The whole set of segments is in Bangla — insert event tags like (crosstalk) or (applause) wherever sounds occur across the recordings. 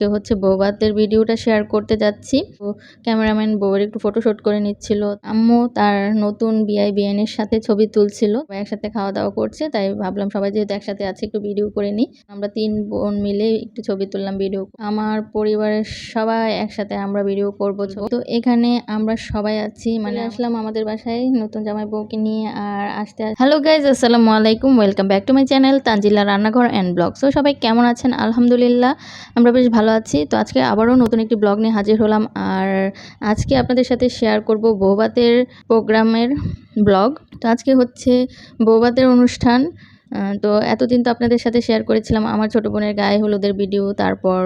তো হচ্ছে বৌবাতের ভিডিওটা শেয়ার করতে যাচ্ছি। তো ক্যামেরাম্যান বউয়ের একটু ফটোশুট করে নিচ্ছিল। আম্মু তার নতুন বিআই বিএনের সাথে ছবি তুলছিল। একসাথে খাওয়া দাওয়া করছে তাই ভাবলাম সবাই যেহেতু একসাথে আছে একটু ভিডিও করে নিই। আমরা তিন বোন মিলে একটু ছবি তুললাম ভিডিও আমার পরিবারের সবাই একসাথে আমরা ভিডিও করব তো এখানে আমরা সবাই আছি মানে আসলাম আমাদের বাসায় নতুন জামাই বউকে নিয়ে আর আসতে হ্যালো গাইজ আসসালামু আলাইকুম welcome back to my channel Tanjila রান্নাঘর অ্যান্ড ব্লগ সো সবাই কেমন আছেন? আলহামদুলিল্লাহ আমরা বেশ ভালো আছি। তো আজকে আবারও নতুন একটি ব্লগ নিয়ে হাজির হলাম আর আজকে আপনাদের সাথে শেয়ার করব বৌভাতের প্রোগ্রামের ব্লগ। তো আজকে হচ্ছে বৌভাতের অনুষ্ঠান। তো এতদিন তো আপনাদের সাথে শেয়ার করেছিলাম। আমার ছোটো বোনের গায়ে হলুদের ভিডিও তারপর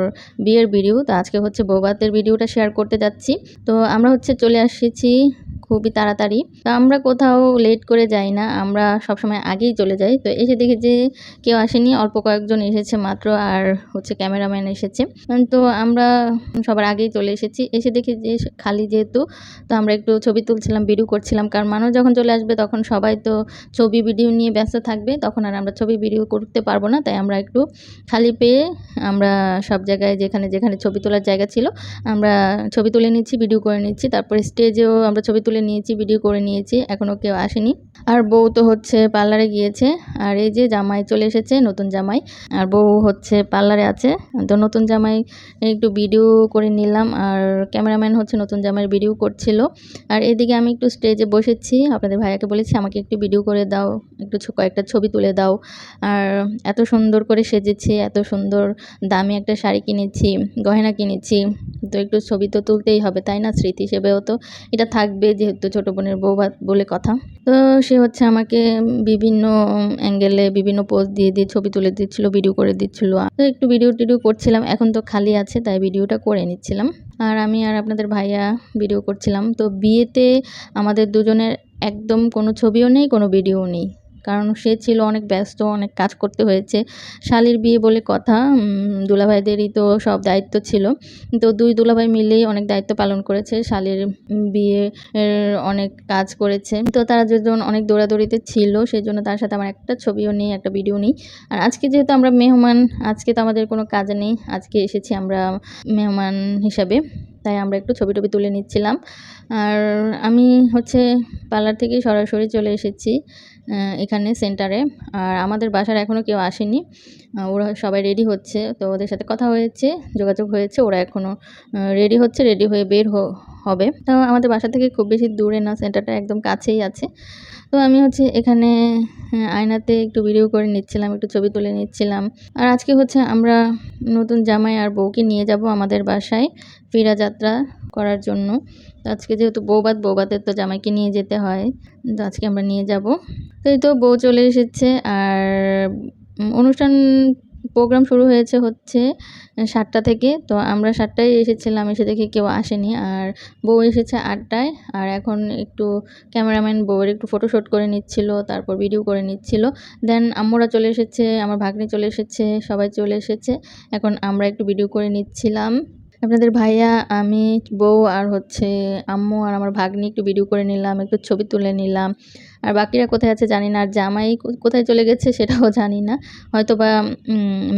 বিয়ের ভিডিও তো আজকে হচ্ছে বৌভাতের ভিডিওটা শেয়ার করতে যাচ্ছি। তো আমরা হচ্ছে চলে আসছি খুবই তাড়াতাড়ি। তো আমরা কোথাও লেট করে যাই না, আমরা সবসময় আগেই চলে যাই। তো এসে দেখি যে কেউ আসেনি, অল্প কয়েকজন এসেছে মাত্র আর হচ্ছে ক্যামেরাম্যান এসেছে। তো আমরা সবার আগেই চলে এসেছি। এসে দেখি যে খালি যেহেতু, তো আমরা একটু ছবি তুলছিলাম ভিডিও করছিলাম। কারণ মানুষ যখন চলে আসবে, তখন সবাই তো ছবি ভিডিও নিয়ে ব্যস্ত থাকবে। তখন আর আমরা ছবি ভিডিও করতে পারব না। তাই আমরা একটু খালি পেয়ে আমরা সব জায়গায় যেখানে যেখানে ছবি তোলার জায়গা ছিল, আমরা ছবি তুলে নিচ্ছি ভিডিও করে নিচ্ছি। তারপরে স্টেজেও আমরা ছবি তুলে নিয়েছি ভিডিও করে নিয়েছি এখনও কেউ আসেনি। আর বউ তো হচ্ছে পার্লারে গিয়েছে, আর এই যে জামাই চলে এসেছে, নতুন জামাই, আর বউ হচ্ছে পার্লারে আছে। তো নতুন জামাই একটু ভিডিও করে নিলাম, আর ক্যামেরাম্যান হচ্ছে নতুন জামাইয়ের ভিডিও করছিল। আর এদিকে আমি একটু স্টেজে বসেছি, আপনাদের ভাইয়াকে বলেছি, আমাকে একটু ভিডিও করে দাও, একটু কয়েকটা ছবি তুলে দাও। আর এত সুন্দর করে সেজেছি, এত সুন্দর দামি একটা শাড়ি কিনেছি, গয়না কিনেছি। তো একটু ছবি তো তুলতেই হবে, তাই না? স্মৃতি হিসেবেও তো এটা থাকবে, যেহেতু ছোটো বোনের বউ বলে কথা। তো সে হচ্ছে আমাকে বিভিন্ন অ্যাঙ্গেলে বিভিন্ন পোজ দিয়ে দিয়ে ছবি তুলে দিচ্ছিল ভিডিও করে দিচ্ছিল। তো একটু ভিডিও টিডিও করছিলাম, এখন তো খালি আছে, তাই ভিডিওটা করে নিচ্ছিলাম। আর আমি আর আপনাদের ভাইয়া ভিডিও করছিলাম। তো বিয়েতে আমাদের দুজনের একদম কোনো ছবিও নেই, কোনো ভিডিও নেই। কারণ সে ছিল অনেক ব্যস্ত, অনেক কাজ করতে হয়েছে। শালির বিয়ে বলে কথা দুলাভাইদেরই তো সব দায়িত্ব ছিল। তো দুই দুলাভাই মিলেই অনেক দায়িত্ব পালন করেছে। শালির বিয়ে অনেক কাজ করেছে। তো তারা যেজন অনেক দৌড়াদৌড়িতে ছিল সেই জন্য তার সাথে আমার একটা ছবিও নেই, একটা ভিডিও নেই। আর আজকে যেহেতু আমরা মেহমান, আজকে তো আমাদের কোনো কাজ নেই। আজকে এসেছি আমরা মেহমান হিসাবে, তাই আমরা একটু ছবি টবি তুলে নিচ্ছিলাম। আর আমি হচ্ছে পার্লার থেকে সরাসরি চলে এসেছি। এখানে সেন্টারে আর আমাদের বাসার এখনও কেউ আসেনি। ওরা সবাই রেডি হচ্ছে। তো ওদের সাথে কথা হয়েছে, যোগাযোগ হয়েছে। ওরা এখনও রেডি হচ্ছে রেডি হয়ে বের হবে। তো আমাদের বাসা থেকে খুব বেশি দূরে না সেন্টারটা একদম কাছেই আছে। তো আমি হচ্ছে এখানে আয়নাতে একটু ভিডিও করে নিচ্ছিলাম, একটু ছবি তুলে নিচ্ছিলাম। আর আজকে হচ্ছে আমরা নতুন জামাই আর বউকে নিয়ে যাব আমাদের বাসায় ফিরা যাত্রা করার জন্য। আজকে যেহেতু বৌবাত বৌবাতের তো জামাইকে নিয়ে যেতে হয়। তো আজকে আমরা নিয়ে যাব। তাই তো বউ চলে এসেছে আর অনুষ্ঠান প্রোগ্রাম শুরু হয়েছে হচ্ছে সাতটা থেকে। তো আমরা সাতটায় এসেছিলাম, এসে দেখি কেউ আসেনি। আর বউ এসেছে আটটায় আর এখন একটু ক্যামেরাম্যান বউয়ের একটু ফটোশ্যুট করে নিচ্ছিল, তারপর ভিডিও করে নিচ্ছিল। দেন আম্মুরা চলে এসেছে, আমার ভাগ্নি চলে এসেছে, সবাই চলে এসেছে। এখন আমরা একটু ভিডিও করে নিচ্ছিলাম। আপনাদের ভাইয়া, আমি, বউ আর হচ্ছে আম্মু আর আমার ভাগ্নি একটু ভিডিও করে নিলাম, একটু ছবি তুলে নিলাম। আর বাকিরা কোথায় আছে জানি না, আর জামাই কোথায় চলে গেছে সেটাও (laughs) জানি না। হয়তো বা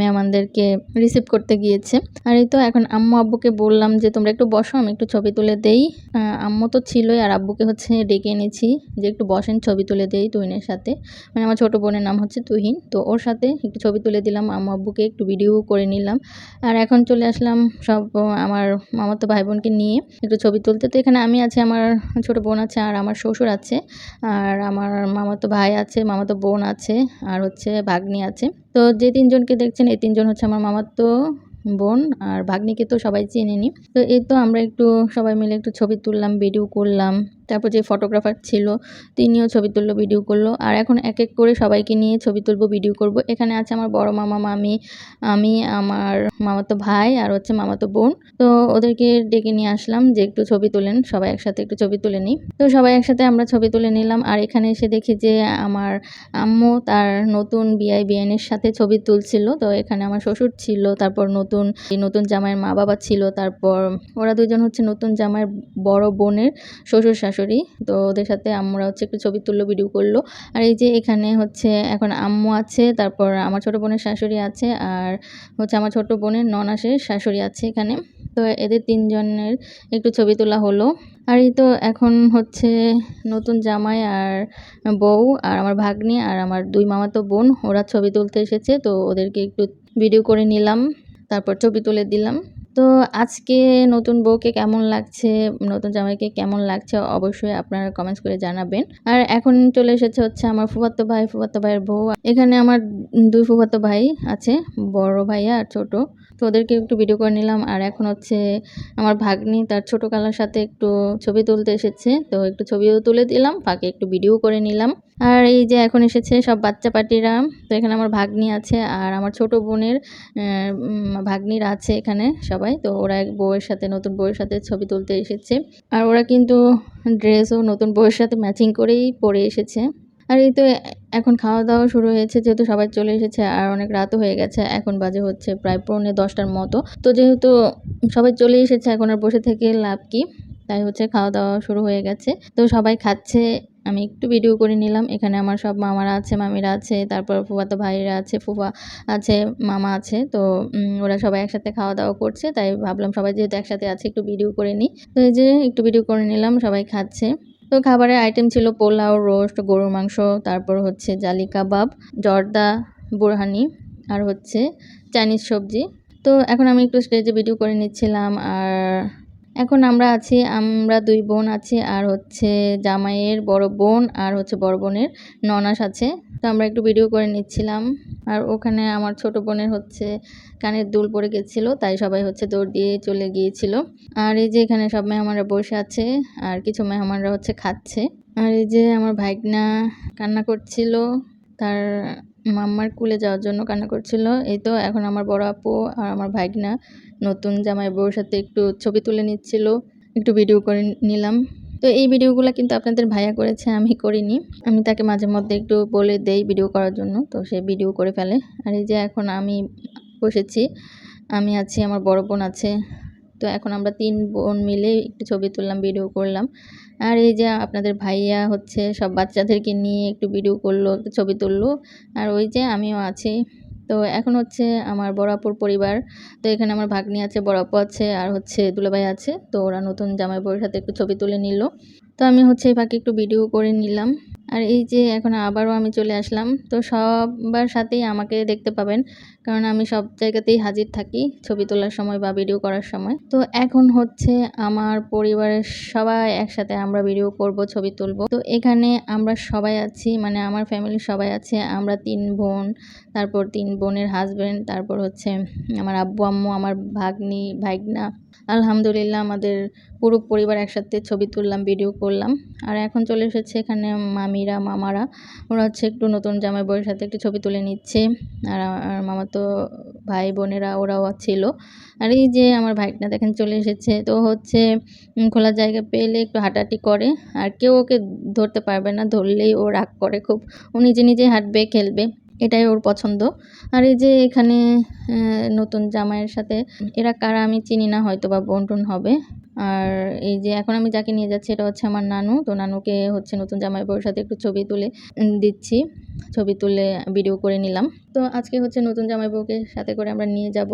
মেহমানদেরকে রিসিভ করতে গিয়েছে। আর এই তো এখন আম্মু আব্বুকে বললাম যে, তোমরা একটু বসো, আমি একটু ছবি তুলে দেই। আম্মু তো ছিলই, আর আব্বুকে হচ্ছে ডেকে এনেছি যে, একটু বসেন, ছবি তুলে দেই তুহিনের সাথে। মানে আমার ছোটো বোনের নাম হচ্ছে তুহিন, তো ওর সাথে একটু ছবি তুলে দিলাম, আম্মু আব্বুকে একটু ভিডিও করে নিলাম। আর এখন চলে আসলাম সব আমার মামাতো ভাই বোনকে নিয়ে একটু ছবি তুলতে। তো এখানে আমি আছি, আমার ছোটো বোন আছে, আর আমার শ্বশুর আছে, আর আমার মামাতো ভাই আছে, মামাতো বোন আছে, আর হচ্ছে ভাগ্নি আছে। তো যে তিনজনকে দেখছেন, এই তিনজন হচ্ছে আমার মামাতো বোন আর ভাগ্নিকে তো সবাই চেনেনি। তো এই তো আমরা একটু সবাই মিলে একটু ছবি তুললাম ভিডিও করলাম। তারপর যে ফটোগ্রাফার ছিল, তিনিও ছবি তুললো ভিডিও করল। আর এখন এক এক করে সবাইকে নিয়ে ছবি তুলবো ভিডিও করব। এখানে আছে আমার বড় মামা, মামি, আমি, আমার মামাতো ভাই, আর হচ্ছে মামাতো বোন। তো ওদেরকে ডেকে নিয়ে আসলাম যে একটু ছবি তোলেন, সবাই একসাথে একটু ছবি তুলে নিই। তো সবাই একসাথে আমরা ছবি তুলে নিলাম। আর এখানে এসে দেখি যে আমার আম্মু তার নতুন বিআই বিএনের সাথে ছবি তুলছিল। তো এখানে আমার শ্বশুর ছিল, তারপর নতুন নতুন জামাইয়ের মা বাবা ছিল, তারপর ওরা দুজন হচ্ছে নতুন জামাইয়ের বড় বোনের শ্বশুর শাশুড়ি শাশুড়ি। তো ওদের সাথে আম্মুরা হচ্ছে একটু ছবি তুললো ভিডিও করল। আর এই যে এখানে হচ্ছে এখন আম্মু আছে, তারপর আমার ছোট বোনের শাশুড়ি আছে, আর হচ্ছে আমার ছোট বোনের ননাসের শাশুড়ি আছে এখানে। তো এদের তিনজনের একটু ছবি তোলা হলো। আর এই তো এখন হচ্ছে নতুন জামাই আর বউ আর আমার ভাগ্নি আর আমার দুই মামাতো বোন, ওরা ছবি তুলতে এসেছে। তো ওদেরকে একটু ভিডিও করে নিলাম, তারপর ছবি তুলে দিলাম। তো আজকে নতুন বউকে কেমন লাগছে, নতুন জামাইকে কেমন লাগছে অবশ্যই আপনারা কমেন্টস করে জানাবেন। আর এখন চলে এসেছে হচ্ছে আমার ফুফাতো ভাই, ফুফাতো ভাইয়ের বউ। এখানে আমার দুই ফুফাতো ভাই আছে, বড় ভাইয়া আর ছোট। তো ওদেরকে একটু ভিডিও করে নিলাম। আর এখন হচ্ছে আমার ভাগ্নি তার ছোট কালার সাথে একটু ছবি তুলতে এসেছে। তো একটু ছবিও তুলে দিলাম, ফাঁকে একটু ভিডিও করে নিলাম। আর এই যে এখন এসেছে সব বাচ্চা পাটিরা তো এখানে আমার ভাগ্নি আছে আর আমার ছোট বোনের ভাগ্নিরা আছে এখানে সবাই। তো ওরা এক বউয়ের সাথে, নতুন বউয়ের সাথে ছবি তুলতে এসেছে। আর ওরা কিন্তু ড্রেসও নতুন বউয়ের সাথে ম্যাচিং করেই পরে এসেছে। আর এই তো এখন খাওয়া দাওয়া শুরু হয়েছে, যেহেতু সবাই চলে এসেছে আর অনেক রাতও হয়ে গেছে, এখন বাজে হচ্ছে প্রায় পৌনে দশটার মতো। তো যেহেতু সবাই চলে এসেছে, এখন আর বসে থেকে লাভ কি? তাই হচ্ছে খাওয়া দাওয়া শুরু হয়ে গেছে। তো সবাই খাচ্ছে আমি একটু ভিডিও করে নিলাম। এখানে আমার সব মামারা আছে, মামিরা আছে, তারপর ফুফাতো ভাইরা আছে, ফুফা আছে, মামা আছে। তো ওরা সবাই একসাথে খাওয়া দাওয়া করছে, তাই ভাবলাম সবাই যেহেতু একসাথে আছে, একটু ভিডিও করে নিই। তো এই যে একটু ভিডিও করে নিলাম, সবাই খাচ্ছে। তো খাবারের আইটেম ছিল পোলাও রোস্ট গরুর মাংস, তারপর হচ্ছে জালি কাবাব, জর্দা, বোরহানি, আর হচ্ছে চাইনিজ সবজি। তো এখন আমি একটু স্টেজে ভিডিও করে নিচ্ছিলাম, আর এখন আমরা আছি, আমরা দুই বোন আছি, আর হচ্ছে জামাইয়ের বড় বোন আর হচ্ছে বড় বোনের ননাস আছে। তো আমরা একটু ভিডিও করে নিচ্ছিলাম। আর ওখানে আমার ছোট বোনের হচ্ছে কানের দুল পড়ে গেছিল, তাই সবাই হচ্ছে দৌড় দিয়ে চলে গিয়েছিল। আর এই যে এখানে সব মেহমানরা বসে আছে, আর কিছু মেহমানরা হচ্ছে খাচ্ছে। আর এই যে আমার ভাইগনা কান্না করছিল তার মাম্মার কুলে যাওয়ার জন্য কান্না করছিল। এই তো এখন আমার বড় আপু আর আমার ভাইগনা নতুন জামাই বউর সাথে একটু ছবি তুলে নিচ্ছিল, একটু ভিডিও করে নিলাম। তো এই ভিডিওগুলো কিন্তু আপনাদের ভাইয়া করেছে, আমি করিনি। আমি তাকে মাঝে মধ্যে একটু বলে দেই ভিডিও করার জন্য, তো সে ভিডিও করে ফেলে। আর এই যে এখন আমি বসেছি, আমি আছি, আমার বড় বোন আছে তো এখন আমরা তিন বোন মিলে একটু ছবি তুললাম ভিডিও করলাম। আর এই যে আপনাদের ভাইয়া হচ্ছে সব বাচ্চাদেরকে নিয়ে একটু ভিডিও করল, ছবি তুললো। আর ওই যে আমিও আছি। তো এখন হচ্ছে আমার বড় আপুর পরিবার। তো এখানে আমার ভাগ্নি আছে, বড় আপু আছে, আর হচ্ছে দুলাভাই আছে। তো ওরা নতুন জামাই বউয়ের সাথে একটু ছবি তুলে নিল। তো আমি হচ্ছে এই ফাঁকে একটু ভিডিও করে নিলাম। আর এই যে এখন আবারও আমি চলে আসলাম, তো সবার সাথেই আমাকে দেখতে পাবেন। কারণ আমি সব জায়গাতেই হাজির থাকি ছবি তোলার সময় বা ভিডিও করার সময়। তো এখন হচ্ছে আমার পরিবারের সবাই একসাথে আমরা ভিডিও করব, ছবি তুলব। তো এখানে আমরা সবাই আছি মানে আমার ফ্যামিলির সবাই আছে। আমরা তিন বোন, তারপর তিন বোনের হাজব্যান্ড তারপর হচ্ছে আমার আব্বু, আম্মু, আমার ভাগ্নি, ভাইগনা। আলহামদুলিল্লাহ আমাদের পুরো পরিবার একসাথে ছবি তুললাম ভিডিও করলাম। আর এখন চলে এসেছে এখানে মামিরা, মামারা। ওরা হচ্ছে একটু নতুন জামাই বউয়ের সাথে একটু ছবি তুলে নিচ্ছে। আর আমার মামা তো ভাই বোনেরা, ওরাও ছিল। আর এই যে আমার ভাইটা দেখেন চলে এসেছে। তো হচ্ছে খোলা জায়গা পেলে একটু হাঁটাহাঁটি করে। আর কেউ ওকে ধরতে পারবে না, ধরলেই ও রাগ করে খুব। ও নিজে নিজে হাঁটবে, খেলবে। এটাই ওর পছন্দ। আর এই যে এখানে নতুন জামাইয়ের সাথে, এরা কারা আমি চিনি না হয়তো বা বন্টন হবে। আর এই যে এখন আমি যাকে নিয়ে যাচ্ছি এটা হচ্ছে আমার নানু। তো নানুকে হচ্ছে নতুন জামাই বউর সাথে একটু ছবি তুলে দিচ্ছি। ছবি তুলে ভিডিও করে নিলাম। তো আজকে হচ্ছে নতুন জামাই বউকে সাথে করে আমরা নিয়ে যাব।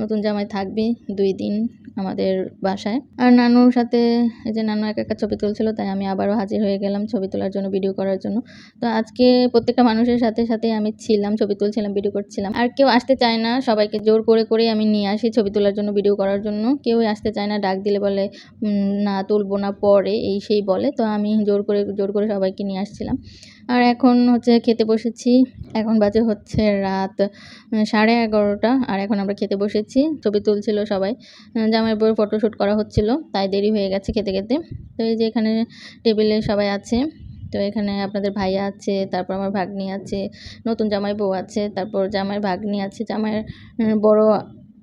নতুন জামাই থাকবে দুই দিন আমাদের বাসায়। আর নানুর সাথে, এই যে নানু এক একটা ছবি তুলছিল, তাই আমি আবারও হাজির হয়ে গেলাম ছবি তোলার জন্য ভিডিও করার জন্য। তো আজকে প্রত্যেকটা মানুষের সাথে সাথে আমি ছিলাম, ছবি তুলছিলাম ভিডিও করছিলাম। আর কেউ আসতে চায় না, সবাইকে জোর করে করে আমি নিয়ে আসি ছবি তোলার জন্য ভিডিও করার জন্য। কেউই আসতে চায় না, ডাক দিলে বলে না, তুলবো না, পরে। এই সেই বলে। তো আমি জোর করে জোর করে সবাইকে নিয়ে আসছিলাম। আর এখন হচ্ছে খেতে বসেছি। এখন বাজে হচ্ছে রাত সাড়ে এগারোটা। আর এখন আমরা খেতে বসেছি। ছবি তুলছিল সবাই। জামাই বউর ফটোশ্যুট করা হচ্ছিল। তাই দেরি হয়ে গেছে খেতে খেতে। তো এই যে এখানে টেবিলে সবাই আছে। তো এখানে আপনাদের ভাইয়া আছে, তারপর আমার ভাগ্নি আছে, নতুন জামাই বউ আছে, তারপর জামাইয়ের ভাগ্নি আছে। জামাইয়ের বড়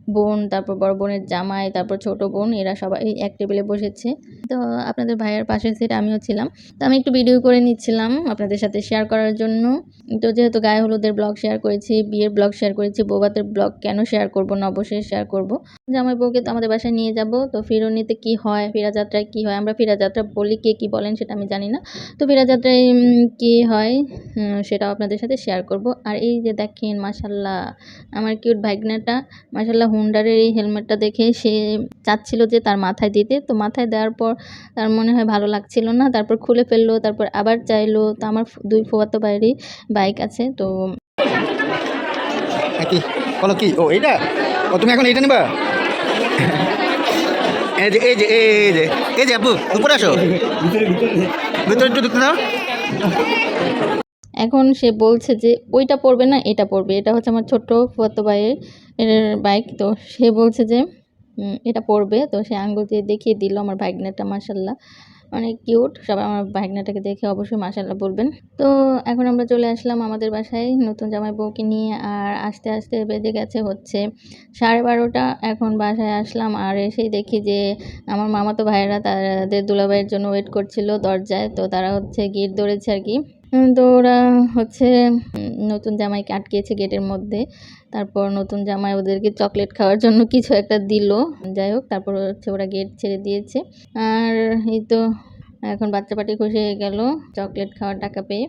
বোন তারপর বড় বোনের জামাই তারপর ছোট বোন এরা সবাই এক টেবিলে বসেছে। তো আপনাদের ভাইয়ের পাশের সিট আমিও ছিলাম। তো আমি একটু ভিডিও করে নিচ্ছিলাম আপনাদের সাথে শেয়ার করার জন্য। তো যেহেতু গায়ে হলুদের ব্লগ শেয়ার করেছি বিয়ের ব্লগ শেয়ার করেছি বৌভাতের ব্লগ কেন শেয়ার করব না অবশ্যই শেয়ার করব। জামাই বউকে তো আমাদের বাসায় নিয়ে যাব। তো ফিরনিতে কি হয় ফেরা যাত্রায় কি হয় আমরা ফেরা যাত্রা বলি কে কি বলেন সেটা আমি জানি না। তো ফেরা যাত্রায় উম, কি হয় সেটাও আপনাদের সাথে শেয়ার করব। আর এই যে দেখেন মাসাল্লাহ আমার কিউট ভাইগনাটা মাসাল্লাহ হুন্ডারের এই হেলমেটটা দেখে সে চাচ্ছিল যে তার মাথায় দিতে। তো মাথায় দেওয়ার পর তার মনে হয় ভালো লাগছিল না। তারপর খুলে ফেলল, তারপর আবার চাইলো। তো আমার দুই ফুয়াতো বাইরে বাইক আছে, তো কি? ও, এইটা? ও, তুমি এখন এইটা নিবা? এই যে এই যে এই যে এই যে আপু, উপরে আসো। ভিতরে একটু দেখতে দাও। এখন সে বলছে যে, ওইটা পড়বে না, এটা পড়বে এটা হচ্ছে আমার ছোট্ট ফুয়াতো ভাইয়ের বাইক তো সে বলছে যে এটা পড়বে তো সে আঙ্গুল দিয়ে দেখিয়ে দিল আমার ভাগনাটা মাসাল্লাহ অনেক কিউট সবাই আমার ভাগনাটাকে দেখে অবশ্যই মাসাল্লাহ বলবেন। তো এখন আমরা চলে আসলাম আমাদের বাসায় নতুন জামাই বউকে নিয়ে। আর আস্তে আস্তে বেজে গেছে হচ্ছে সাড়ে বারোটা। এখন বাসায় আসলাম আর এসেই দেখি যে, আমার মামাতো ভাইয়েরা তাদের দুলাভাইয়ের জন্য ওয়েট করছিল দরজায়। তো তারা হচ্ছে গিট ধরেছে আর কি। তো ওরা হচ্ছে নতুন জামাইকে আটকিয়েছে গেটের মধ্যে। তারপর নতুন জামাই ওদেরকে চকলেট খাওয়ার জন্য কিছু একটা দিল। যাই হোক, তারপর হচ্ছে ওরা গেট ছেড়ে দিয়েছে। আর এই তো এখন বাচ্চা পাটি খুশি হয়ে গেল, চকলেট খাওয়ার টাকা পেয়ে।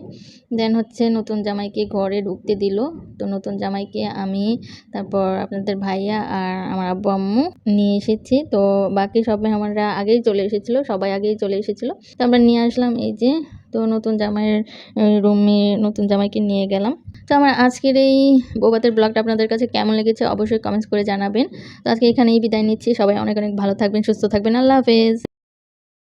দেন হচ্ছে নতুন জামাইকে ঘরে ঢুকতে দিল। তো নতুন জামাইকে আমি, তারপর আপনাদের ভাইয়া আর আমার আব্বু আম্মু নিয়ে এসেছি। তো বাকি সব মেহমানরা আগেই চলে এসেছিল, সবাই আগেই চলে এসেছিল। তো আমরা নিয়ে আসলাম এই যে, তো নতুন জামাইয়ের রুমে নতুন জামাইকে নিয়ে গেলাম। তো আমার আজকের এই বৌবাতের ব্লগটা আপনাদের কাছে কেমন লেগেছে অবশ্যই কমেন্টস করে জানাবেন। তো আজকে এখানেই বিদায় নিচ্ছি। সবাই অনেক অনেক ভালো থাকবেন, সুস্থ থাকবেন। আল্লাহ হাফেজ।